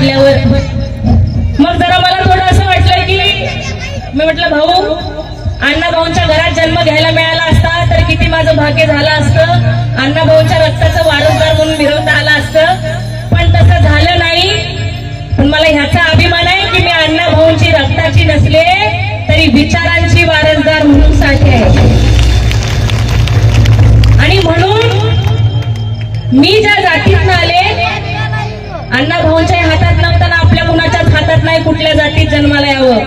म्हटल्यावर मग जरा मला थोडं असं वाटलं की मी म्हटलं भाऊ अण्णा भाऊंच्या घरात जन्म घ्यायला मिळाला असता तर किती माझं भाग्य झालं असतं. अण्णा भाऊच्या रक्ताचं वारसदार म्हणून मिरवता आलं असतं. पण तसं झालं नाही. पण मला ह्याचा अभिमान आहे की मी अण्णा भाऊंची रक्ताची नसले तरी विचारांची वारसदार म्हणून साठी आहे. आणि म्हणून मी ज्या जातीतनं आले अण्णा भाऊंच्या हातात नव्हताना आपल्या कुणाच्याच हातात नाही कुठल्या जातीत जन्माला यावं.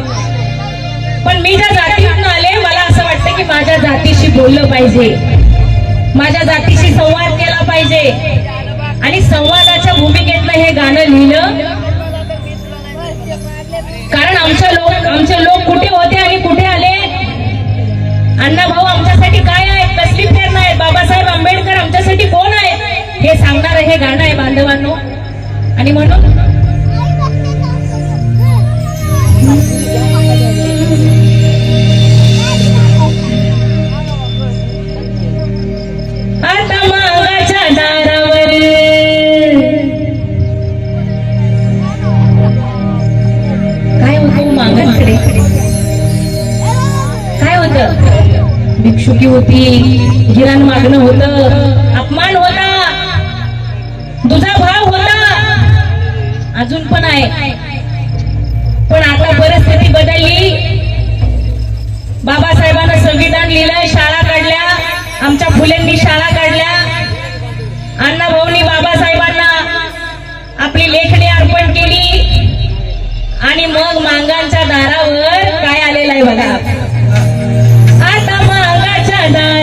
पण मी ज्या जातीतून आले मला असं वाटतं की माझ्या जातीशी बोललं पाहिजे. माझ्या जातीशी संवाद केला पाहिजे. आणि संवादाच्या भूमिकेतलं हे गाणं लिहिलं. कारण आमच्या लोक आमचे लोक कुठे होते आणि कुठे आले? अण्णा भाऊ आमच्यासाठी काय आहेत? कसली प्रेरणा आहे बाबासाहेब आंबेडकर आमच्यासाठी कोण आहे हे सांगणारं हे गाणं आहे बांधवांनो. आणि म्हणून? आता मागाच्या दारावर. काय होतं मागाकडे काय होत? भिक्षुकी होती गिरण मागणं होतं अपमान होता. अजून पण आहे. पण आता परिस्थिती बदलली. बाबासाहेबांना संविधान लिहिलंय शाळा काढल्या. आमच्या फुलेंनी शाळा काढल्या. अण्णा भाऊनी बाबासाहेबांना आपली लेखणी अर्पण केली. आणि मग मांगांच्या दारावर काय आलेलं आहे बघा. आता मांगाच्या दार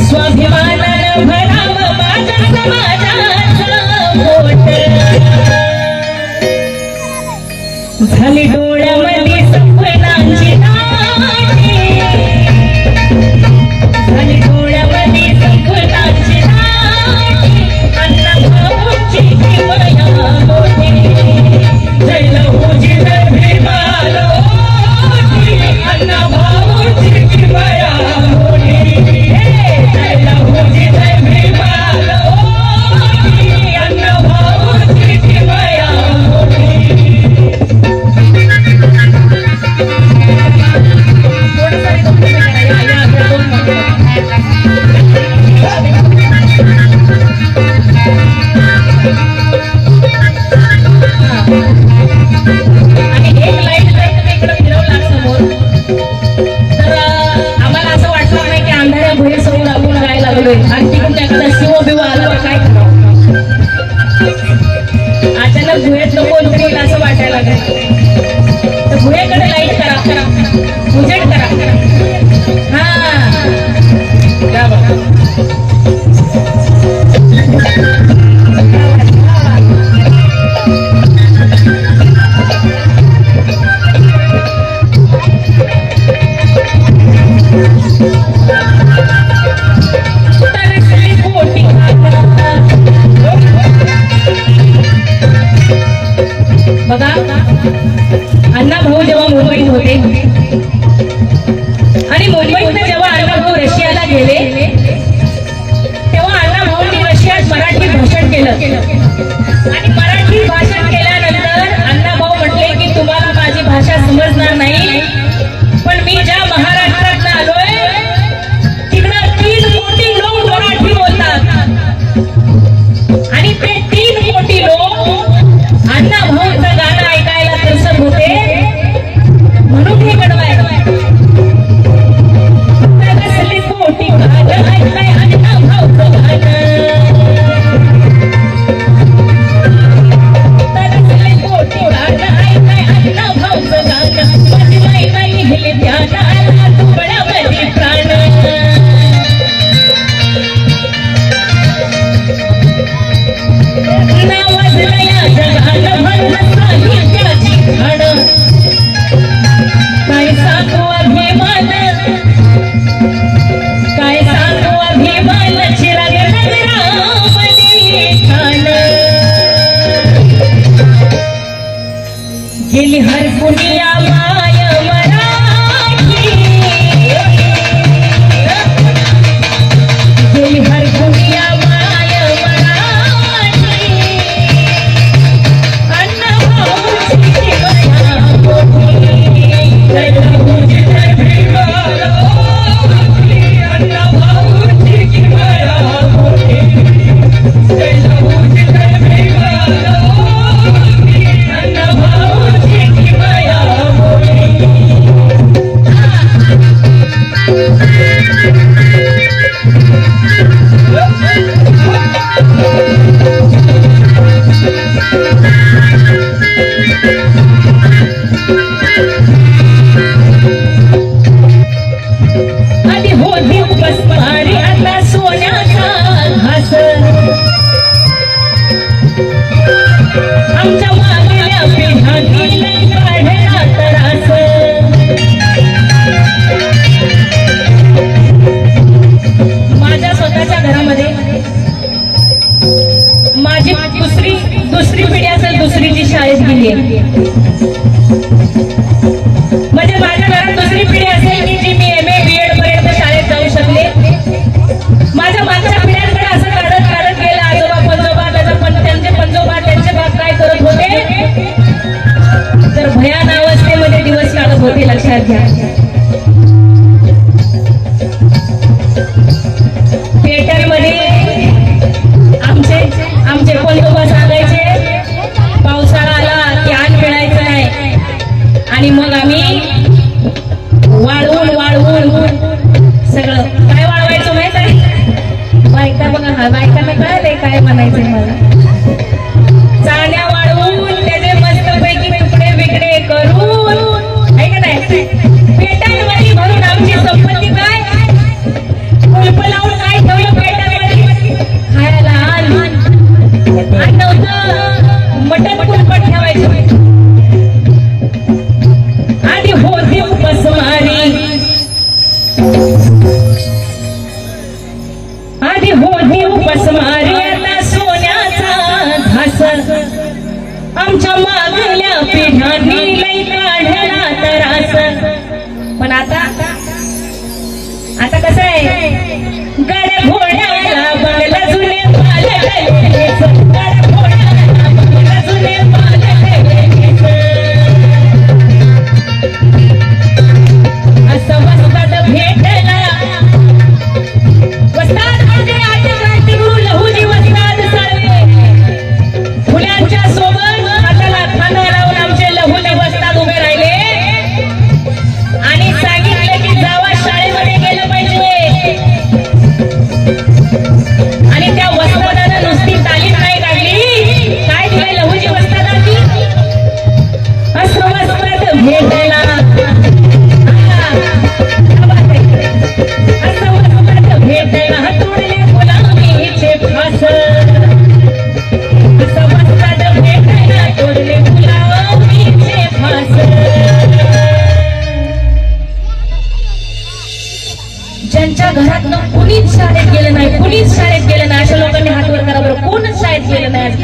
स्वाभिमानानं भराव झाली डोळ्या Ang tigong teklas ko, biwala pa kahit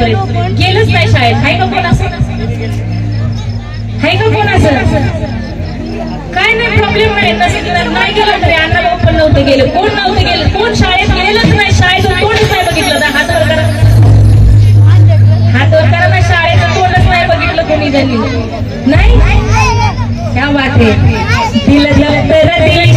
शाळेत गेलंच नाही शाळेत. हाय का कोण असं? हाय का कोण असं? काय नाही प्रॉब्लेम नाही नसं नाही गेलं तरी अण्णाला पण नव्हते गेले. कोण नव्हतं गेलं? कोण शाळेत गेलंच नाही. शाळेत कोणच नाही बघितलं. ना हात वर हात वर ना. शाळेत कोणच नाही बघितलं कोणी जणी नाही? क्या बात आहे. दिलं. तर दिली.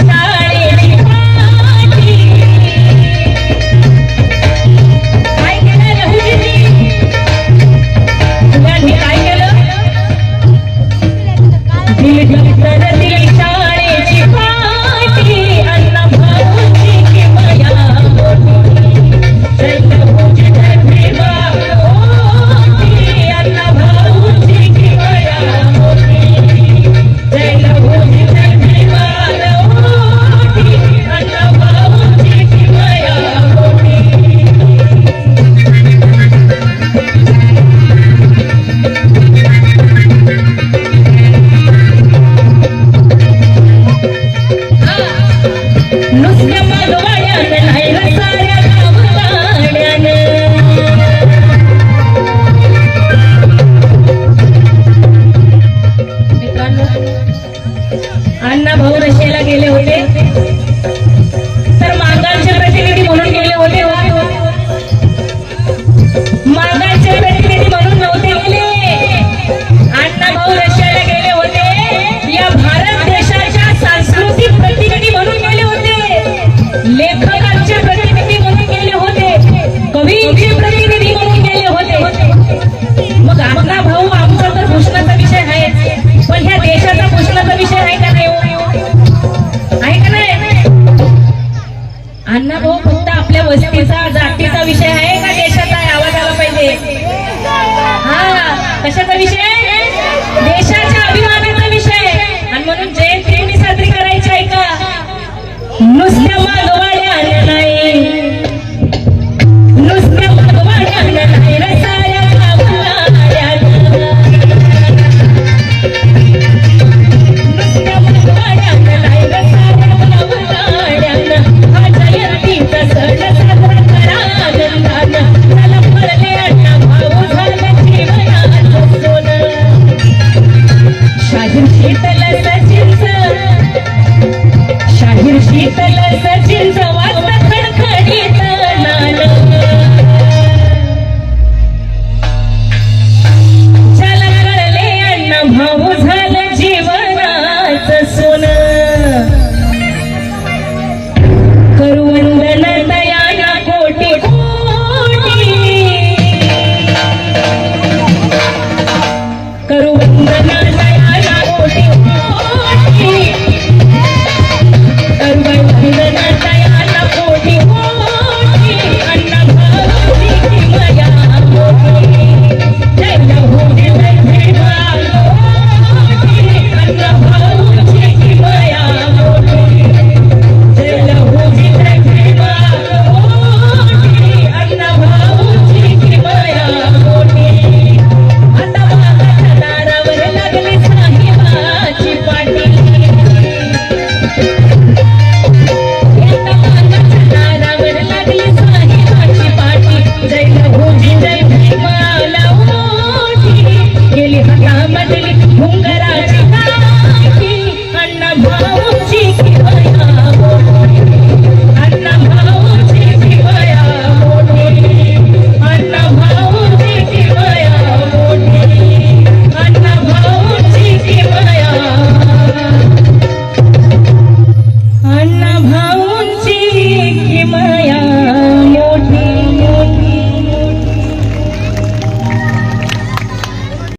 Till the what?